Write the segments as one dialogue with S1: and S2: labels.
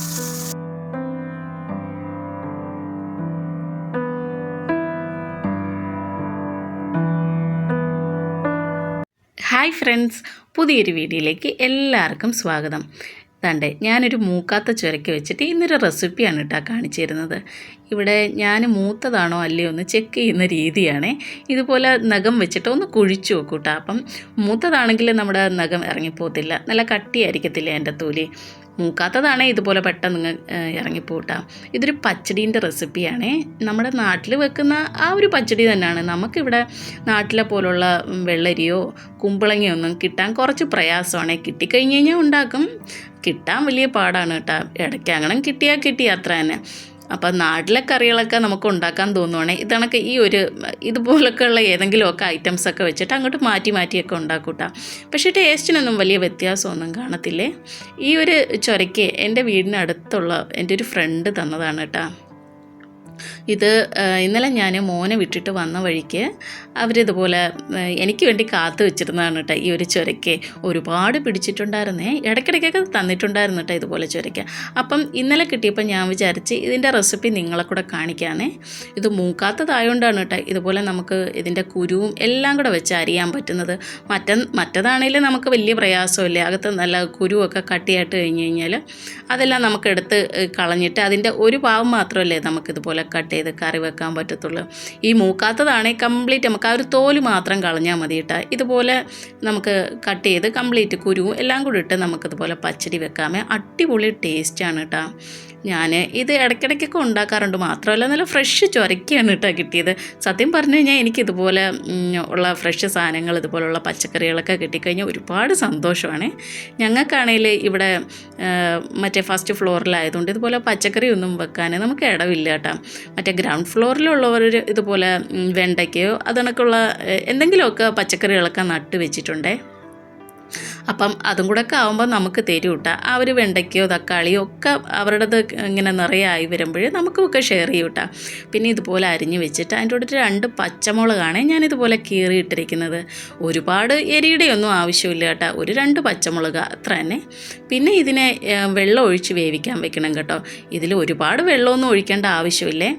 S1: Hi friends പുതിയൊരു വീഡിയോയിലേക്ക് എല്ലാവർക്കും സ്വാഗതം. തണ്ട് ഞാനൊരു മൂക്കാത്ത ചുരക്ക് വെച്ചിട്ട് ഇന്നൊരു റെസിപ്പിയാണ് കേട്ടോ കാണിച്ചു തരുന്നത് ഇവിടെ ഞാൻ മൂത്തതാണോ അല്ലയോ ഒന്ന് ചെക്ക് ചെയ്യുന്ന രീതിയാണ്. ഇതുപോലെ നഖം വെച്ചിട്ട് ഒന്ന് കുഴിച്ചു നോക്കൂ കേട്ടോ. അപ്പം മൂത്തതാണെങ്കിൽ നമ്മുടെ നഖം ഇറങ്ങിപ്പോകത്തില്ല. നല്ല കട്ടിയായിരിക്കത്തില്ല എന്റെ തൊലി? മൂക്കാത്തതാണേ ഇതുപോലെ പെട്ടെന്ന് നിങ്ങൾ ഇറങ്ങിപ്പോട്ടാ. ഇതൊരു പച്ചടീന്റെ റെസിപ്പിയാണ്. നമ്മുടെ നാട്ടിൽ വെക്കുന്ന ആ ഒരു പച്ചടി തന്നെയാണ്. നമുക്കിവിടെ നാട്ടിലെ പോലുള്ള വെള്ളരിയോ കുമ്പളങ്ങയോ ഒന്നും കിട്ടാൻ കുറച്ച് പ്രയാസമാണ്. കിട്ടിക്കഴിഞ്ഞ് കഴിഞ്ഞാൽ ഉണ്ടാക്കും. കിട്ടാൻ വലിയ പാടാണ് കേട്ടോ. ഇടയ്ക്ക് അങ്ങനെ കിട്ടിയാൽ കിട്ടി അത്ര തന്നെ. അപ്പം നാട്ടിലെ കറികളൊക്കെ നമുക്ക് ഉണ്ടാക്കാൻ തോന്നുവാണേ ഇതണക്ക് ഈ ഒരു ഇതുപോലൊക്കെയുള്ള ഏതെങ്കിലുമൊക്കെ ഐറ്റംസൊക്കെ വെച്ചിട്ട് അങ്ങോട്ട് മാറ്റി മാറ്റിയൊക്കെ ഉണ്ടാക്കൂട്ടാ. പക്ഷേ ടേസ്റ്റിനൊന്നും വലിയ വ്യത്യാസമൊന്നും കാണത്തില്ലേ? ഈ ഒരു ചൊരയ്ക്ക് എന്റെ വീടിനടുത്തുള്ള എന്റെ ഒരു ഫ്രണ്ട് തന്നതാണ് കേട്ടോ. ഇത് ഇന്നലെ ഞാൻ മോനെ വിട്ടിട്ട് വന്ന വഴിക്ക് അവരിതുപോലെ എനിക്ക് വേണ്ടി കാത്തു വെച്ചിരുന്നതാണ് കേട്ടോ ഈ ഒരു ചുരയ്ക്ക്. ഒരുപാട് പിടിച്ചിട്ടുണ്ടായിരുന്നേ. ഇടയ്ക്കിടയ്ക്കൊക്കെ തന്നിട്ടുണ്ടായിരുന്നു കേട്ടോ ഇതുപോലെ ചുരയ്ക്ക്. അപ്പം ഇന്നലെ കിട്ടിയപ്പോൾ ഞാൻ വിചാരിച്ച് ഇതിന്റെ റെസിപ്പി നിങ്ങളെ കൂടെ കാണിക്കാനേ ഇത് മൂക്കാത്തതായതുകൊണ്ടാണ് കേട്ടോ ഇതുപോലെ നമുക്ക് ഇതിന്റെ കുരുവും എല്ലാം കൂടെ വെച്ച് അറിയാൻ പറ്റുന്നത്. മറ്റ മറ്റതാണെങ്കിൽ നമുക്ക് വലിയ പ്രയാസമില്ല? അകത്ത് നല്ല കുരുവൊക്കെ കട്ടിയായിട്ട് കഴിഞ്ഞ് കഴിഞ്ഞാൽ അതെല്ലാം നമുക്ക് എടുത്ത് കളഞ്ഞിട്ട് അതിന്റെ ഒരു ഭാഗം മാത്രമല്ലേ നമുക്കിതുപോലെ കട്ട് ചെയ്ത് കറി വെക്കാൻ പറ്റത്തുള്ളൂ. ഈ മൂക്കാത്തതാണെങ്കിൽ കംപ്ലീറ്റ് നമുക്ക് ആ ഒരു തോൽ മാത്രം കളഞ്ഞാൽ മതി കേട്ടോ. ഇതുപോലെ നമുക്ക് കട്ട് ചെയ്ത് കംപ്ലീറ്റ് കുരു എല്ലാം കൂടി ഇട്ട് നമുക്കിതുപോലെ പച്ചടി വെക്കാമേ. അടിപൊളി ടേസ്റ്റാണ് കേട്ടോ. ഞാൻ ഇത് ഇടയ്ക്കിടയ്ക്കൊക്കെ ഉണ്ടാക്കാറുണ്ട്. മാത്രമല്ല നല്ല ഫ്രഷ് ചൊരയ്ക്കാണ് കേട്ടോ കിട്ടിയത്. സത്യം പറഞ്ഞു കഴിഞ്ഞാൽ എനിക്ക് ഇതുപോലെ ഉള്ള ഫ്രഷ് സാധനങ്ങൾ ഇതുപോലുള്ള പച്ചക്കറികളൊക്കെ കിട്ടിക്കഴിഞ്ഞാൽ ഒരുപാട് സന്തോഷമാണ് ഞങ്ങൾക്കാണെങ്കിൽ ഇവിടെ മറ്റേ ഫസ്റ്റ് ഫ്ലോറിലായതുകൊണ്ട് ഇതുപോലെ പച്ചക്കറി ഒന്നും വെക്കാൻ നമുക്ക് ഇടവില്ല കേട്ടോ മറ്റേ ഗ്രൗണ്ട് ഫ്ലോറിലുള്ളവർ ഇതുപോലെ വെണ്ടയ്ക്കയോ അതണക്കുള്ള എന്തെങ്കിലുമൊക്കെ പച്ചക്കറികളൊക്കെ നട്ട് വെച്ചിട്ടുണ്ടേ. അപ്പം അതും കൂടെ ഒക്കെ ആകുമ്പോൾ നമുക്ക് തരും കേട്ടോ. ആ ഒരു വെണ്ടയ്ക്കയോ തക്കാളിയോ ഒക്കെ അവരുടേത് ഇങ്ങനെ നിറയെ ആയി വരുമ്പോൾ നമുക്കൊക്കെ ഷെയർ ചെയ്യും കേട്ടോ. പിന്നെ ഇതുപോലെ അരിഞ്ഞ് വെച്ചിട്ട് അതിന്റെ കൂടെ രണ്ട് പച്ചമുളകാണ് ഞാനിതുപോലെ കീറിയിട്ടിരിക്കുന്നത് ഒരുപാട് എരിയുടെ ഒന്നും ആവശ്യമില്ല കേട്ടോ. ഒരു രണ്ട് പച്ചമുളക് അത്ര തന്നെ. പിന്നെ ഇതിനെ വെള്ളം ഒഴിച്ച് വേവിക്കാൻ വെക്കണം കേട്ടോ. ഇതിൽ ഒരുപാട് വെള്ളമൊന്നും ഒഴിക്കേണ്ട ആവശ്യമില്ലേ?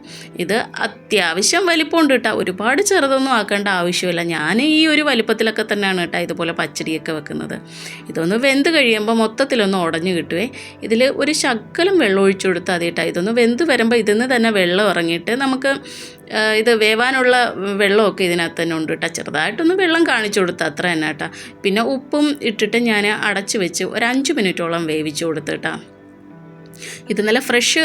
S1: ഇത് അത്യാവശ്യം വലിപ്പമുണ്ട് കേട്ടോ. ഒരുപാട് ചെറുതൊന്നും ആക്കേണ്ട ആവശ്യമില്ല. ഞാൻ ഈ ഒരു വലിപ്പത്തിലൊക്കെ തന്നെയാണ് കേട്ടോ ഇതുപോലെ പച്ചടിയൊക്കെ വെക്കുന്നത്. ഇതൊന്ന് വെന്ത് കഴിയുമ്പോൾ മൊത്തത്തിലൊന്ന് ഉടഞ്ഞു കിട്ടുവേ. ഇതിൽ ഒരു ശക്കലം വെള്ളം ഒഴിച്ചു കൊടുത്താൽ മതി കേട്ടോ. ഇതൊന്ന് വെന്ത് വരുമ്പോൾ ഇതിൽ നിന്ന് തന്നെ വെള്ളം ഇറങ്ങിയിട്ട് നമുക്ക് ഇത് വേവാനുള്ള വെള്ളമൊക്കെ ഇതിനകത്ത് തന്നെ ഉണ്ട് കേട്ടോ. ചെറുതായിട്ടൊന്ന് വെള്ളം കാണിച്ചു കൊടുത്താൽ അത്ര തന്നെ കേട്ടോ. പിന്നെ ഉപ്പും ഇട്ടിട്ട് ഞാൻ അടച്ചു വെച്ച് ഒരു അഞ്ച് മിനിറ്റോളം വേവിച്ചു കൊടുത്തിട്ടാ ഇത് നല്ല ഫ്രഷ്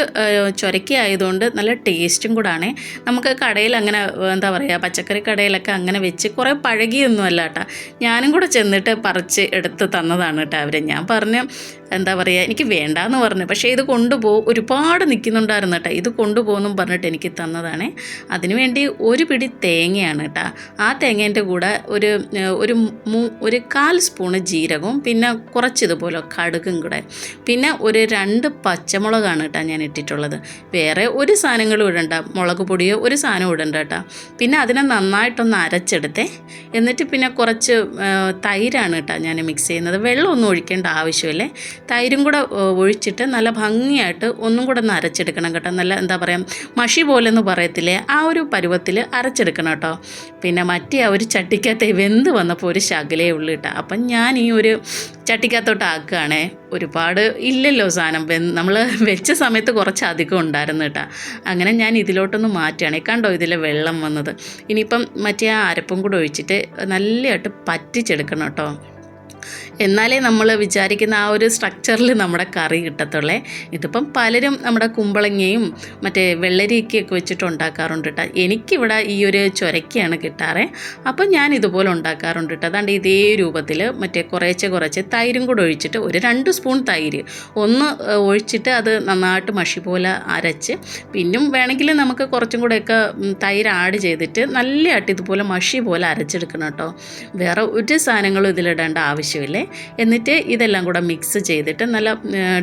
S1: ചുരക്കി ആയതുകൊണ്ട് നല്ല ടേസ്റ്റും കൂടാണ്. നമുക്ക് കടയിൽ അങ്ങനെ എന്താ പറയുക പച്ചക്കറി കടയിലൊക്കെ അങ്ങനെ വെച്ച് കുറേ പഴകിയൊന്നും അല്ല കേട്ടോ ഞാനും കൂടെ ചെന്നിട്ട് പറിച്ച് എടുത്ത് തന്നതാണ് കേട്ടോ അവർ ഞാൻ പറഞ്ഞു എന്താ പറയുക എനിക്ക് വേണ്ടാന്ന് പറഞ്ഞു. പക്ഷേ ഇത് കൊണ്ടുപോകും ഒരുപാട് നിൽക്കുന്നുണ്ടായിരുന്നു കേട്ടോ ഇത് കൊണ്ടുപോകുന്നു പറഞ്ഞിട്ട് എനിക്ക് തന്നതാണ്. അതിനുവേണ്ടി ഒരു പിടി തേങ്ങയാണ് കേട്ടോ ആ തേങ്ങേന്റെ കൂടെ ഒരു ഒരു മൂ ഒരു കാൽ സ്പൂണ് ജീരകവും പിന്നെ കുറച്ചിതുപോലെ കടുകും കൂടെ. പിന്നെ ഒരു രണ്ട് പച്ചമുളകാണ് കേട്ടോ ഞാൻ ഇട്ടിട്ടുള്ളത്. വേറെ ഒരു സാധനങ്ങളും ഇടണ്ട. മുളക് പൊടിയോ ഒരു സാധനം ഇടണ്ട കേട്ടോ പിന്നെ അതിനെ നന്നായിട്ടൊന്ന് അരച്ചെടുത്തേ. എന്നിട്ട് പിന്നെ കുറച്ച് തൈരാണ് കേട്ടോ ഞാൻ മിക്സ് ചെയ്യുന്നത്. വെള്ളമൊന്നും ഒഴിക്കേണ്ട ആവശ്യമില്ലേ? തൈരും കൂടെ ഒഴിച്ചിട്ട് നല്ല ഭംഗിയായിട്ട് ഒന്നും കൂടെ ഒന്ന് അരച്ചെടുക്കണം കേട്ടോ. നല്ല എന്താ പറയുക മഷി പോലെന്ന് പറയത്തില്ലേ? ആ ഒരു പരുവത്തിൽ അരച്ചെടുക്കണം കേട്ടോ. പിന്നെ മറ്റേ ആ ഒരു ചട്ടിക്കകത്ത് വെന്ത് വന്നപ്പോൾ ഒരു ശകലേ ഉള്ളു കേട്ടോ. അപ്പം ഞാൻ ഈ ഒരു ചട്ടിക്കകത്തോട്ട് ആക്കുകയാണേ ഒരുപാട് ഇല്ലല്ലോ സാധനം. നമ്മൾ വെച്ച സമയത്ത് കുറച്ച് അധികം ഉണ്ടായിരുന്നു കേട്ടോ. അങ്ങനെ ഞാൻ ഇതിലോട്ടൊന്ന് മാറ്റുകയാണ്. കണ്ടോ ഇതിലെ വെള്ളം വന്നത്? ഇനിയിപ്പം മറ്റേ ആ അരപ്പും കൂടെ ഒഴിച്ചിട്ട് നല്ലതായിട്ട് പറ്റിച്ചെടുക്കണം കേട്ടോ. എന്നാലേ നമ്മൾ വിചാരിക്കുന്ന ആ ഒരു സ്ട്രക്ചറിൽ നമ്മുടെ കറി കിട്ടത്തുള്ളേ. ഇതിപ്പം പലരും നമ്മുടെ കുമ്പളങ്ങയും മറ്റേ വെള്ളരിക്കയൊക്കെ വെച്ചിട്ട് ഉണ്ടാക്കാറുണ്ട് കേട്ടോ എനിക്കിവിടെ ഈ ഒരു ചുരക്കയാണ് കിട്ടാറ്. അപ്പം ഞാൻ ഇതുപോലെ ഉണ്ടാക്കാറുണ്ട് കേട്ടോ അതാണ്ട് ഇതേ രൂപത്തിൽ മറ്റേ കുറേശ്ശെ കുറച്ച് തൈരും കൂടെ ഒഴിച്ചിട്ട് ഒരു രണ്ട് സ്പൂൺ തൈര്. ഒന്ന് ഒഴിച്ചിട്ട് അത് നന്നായിട്ട് മഷി പോലെ അരച്ച്. പിന്നും വേണമെങ്കിൽ നമുക്ക് കുറച്ചും കൂടെയൊക്കെ തൈര് ആഡ് ചെയ്തിട്ട് നല്ലതായിട്ട് ഇതുപോലെ മഷി പോലെ അരച്ചെടുക്കണം കേട്ടോ വേറെ ഒരു സാധനങ്ങളും ഇതിലിടേണ്ട ആവശ്യമില്ലേ? എന്നിട്ട് ഇതെല്ലാം കൂടെ മിക്സ് ചെയ്തിട്ട് നല്ല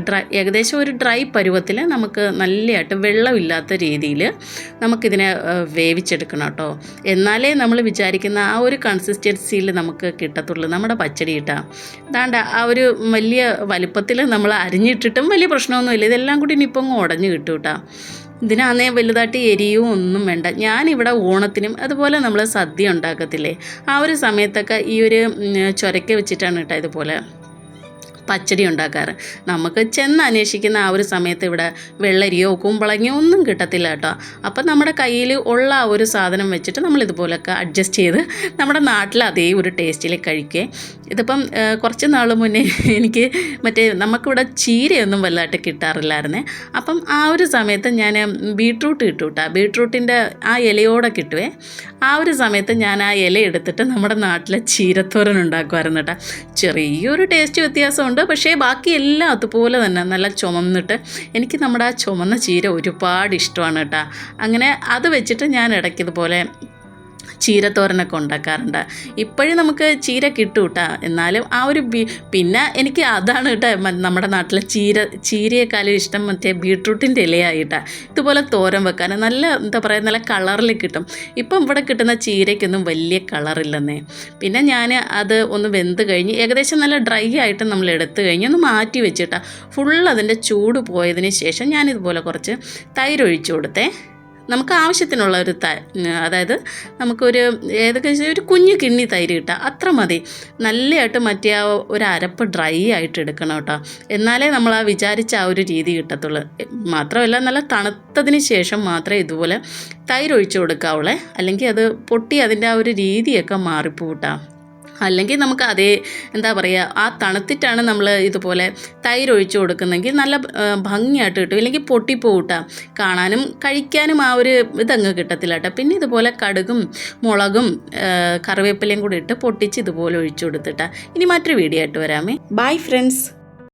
S1: ഡ്രൈ ഏകദേശം ഒരു ഡ്രൈ പരുവത്തിൽ നമുക്ക് നല്ലതായിട്ട് വെള്ളമില്ലാത്ത രീതിയിൽ നമുക്കിതിനെ വേവിച്ചെടുക്കണം കേട്ടോ. എന്നാലേ നമ്മൾ വിചാരിക്കുന്ന ആ ഒരു കൺസിസ്റ്റൻസിയിൽ നമുക്ക് കിട്ടത്തുള്ളൂ. നമ്മുടെ പച്ചടി ഇട്ടാൽ അതാണ്ട് ആ ഒരു വലിയ വലിപ്പത്തിൽ നമ്മൾ അരിഞ്ഞിട്ടിട്ടും വലിയ പ്രശ്നമൊന്നുമില്ല. ഇതെല്ലാം കൂടി ഇനിയിപ്പോൾ ഉടഞ്ഞു ഉടഞ്ഞ് കിട്ടും കേട്ടോ. ഇതിനാന്നേ വലുതായിട്ട് എരിയും ഒന്നും വേണ്ട. ഞാനിവിടെ ഓണത്തിനും അതുപോലെ നമ്മൾ സദ്യ ഉണ്ടാക്കത്തില്ലേ? ആ ഒരു സമയത്തൊക്കെ ഈ ഒരു ചൊരക്ക വെച്ചിട്ടാണ് കേട്ടോ ഇതുപോലെ പച്ചടി ഉണ്ടാക്കാറ്. നമുക്ക് ചെന്ന് അന്വേഷിക്കുന്ന ആ ഒരു സമയത്ത് ഇവിടെ വെള്ളരിയോ കുമ്പളങ്ങയോ ഒന്നും കിട്ടത്തില്ല കേട്ടോ. അപ്പം നമ്മുടെ കയ്യിൽ ഉള്ള ആ ഒരു സാധനം വെച്ചിട്ട് നമ്മൾ ഇതുപോലൊക്കെ അഡ്ജസ്റ്റ് ചെയ്ത് നമ്മുടെ നാട്ടിൽ അതേ ഒരു ടേസ്റ്റിൽ കഴിക്കുക ഇതിപ്പം കുറച്ച് നാൾ മുന്നേ എനിക്ക് മറ്റേ നമുക്കിവിടെ ചീരയൊന്നും വല്ലാട്ട് കിട്ടാറില്ലായിരുന്നേ. അപ്പം ആ ഒരു സമയത്ത് ഞാൻ ബീട്രൂട്ട് കിട്ടും കേട്ടോ ബീട്രൂട്ടിന്റെ ആ ഇലയോടെ കിട്ടുവേ. ആ ഒരു സമയത്ത് ഞാൻ ആ ഇല എടുത്തിട്ട് നമ്മുടെ നാട്ടിലെ ചീരത്തോരൻ ഉണ്ടാക്കുമായിരുന്നു കേട്ടോ ചെറിയൊരു ടേസ്റ്റ് വ്യത്യാസമുണ്ട്. പക്ഷേ ബാക്കി എല്ലാം അതുപോലെ തന്നെ നല്ല ചുമന്നിട്ട് എനിക്ക് നമ്മുടെ ആ ചുമന്ന ചീര ഒരുപാട് ഇഷ്ടമാണ് കേട്ടോ. അങ്ങനെ അത് വെച്ചിട്ട് ഞാൻ ഇടയ്ക്ക് ഇതുപോലെ ചീരത്തോരനൊക്കെ ഉണ്ടാക്കാറുണ്ട്. ഇപ്പോഴും നമുക്ക് ചീര കിട്ടും കേട്ടോ എന്നാലും ആ ഒരു പിന്നെ എനിക്ക് അതാണ് കേട്ടോ നമ്മുടെ നാട്ടിലെ ചീര ചീരയെക്കാളും ഇഷ്ടം മറ്റേ ബീട്രൂട്ടിന്റെ ഇലയായിട്ടാ. ഇതുപോലെ തോരൻ വെക്കാൻ നല്ല എന്താ പറയുക നല്ല കളറിൽ കിട്ടും. ഇപ്പം ഇവിടെ കിട്ടുന്ന ചീരയ്ക്കൊന്നും വലിയ കളറില്ലെന്നേ. പിന്നെ ഞാൻ അത് ഒന്ന് വെന്ത് കഴിഞ്ഞ് ഏകദേശം നല്ല ഡ്രൈ ആയിട്ട് നമ്മൾ എടുത്തു കഴിഞ്ഞ് ഒന്ന് മാറ്റി വെച്ചിട്ടാണ് ഫുൾ അതിന്റെ ചൂട് പോയതിന് ശേഷം ഞാനിതുപോലെ കുറച്ച് തൈരൊഴിച്ചു കൊടുത്തേ. നമുക്ക് ആവശ്യത്തിനുള്ള ഒരു ത അതായത് നമുക്കൊരു ഏതൊക്കെ ഒരു കുഞ്ഞു കിണ്ണി തൈര് കിട്ടുക അത്ര മതി. നല്ലതായിട്ട് മറ്റേ ആ ഒരു അരപ്പ് ഡ്രൈ ആയിട്ട് എടുക്കണം കേട്ടോ. എന്നാലേ നമ്മൾ ആ വിചാരിച്ച ആ ഒരു രീതി കിട്ടത്തുള്ളൂ. മാത്രമല്ല നല്ല തണുത്തതിന് ശേഷം മാത്രമേ ഇതുപോലെ തൈര് ഒഴിച്ചു കൊടുക്കാവുള്ളേ. അല്ലെങ്കിൽ അത് പൊട്ടി അതിന്റെ ആ ഒരു രീതിയൊക്കെ മാറിപ്പോട്ടാ അല്ലെങ്കിൽ നമുക്ക് അതേ എന്താ പറയുക ആ തണുത്തിട്ടാണ് നമ്മൾ ഇതുപോലെ തൈര് ഒഴിച്ചു കൊടുക്കുന്നെങ്കിൽ നല്ല ഭംഗിയായിട്ട് കിട്ടും. ഇല്ലെങ്കിൽ പൊട്ടിപ്പോട്ടാ കാണാനും കഴിക്കാനും ആ ഒരു ഇതങ്ങ് കിട്ടത്തില്ല കേട്ടോ. പിന്നെ ഇതുപോലെ കടുകും മുളകും കറിവേപ്പിലയും കൂടി ഇട്ട് പൊട്ടിച്ച് ഇതുപോലെ ഒഴിച്ചു കൊടുത്തിട്ടാ. ഇനി മറ്റൊരു വീഡിയോ ആയിട്ട് വരാമേ. Bye friends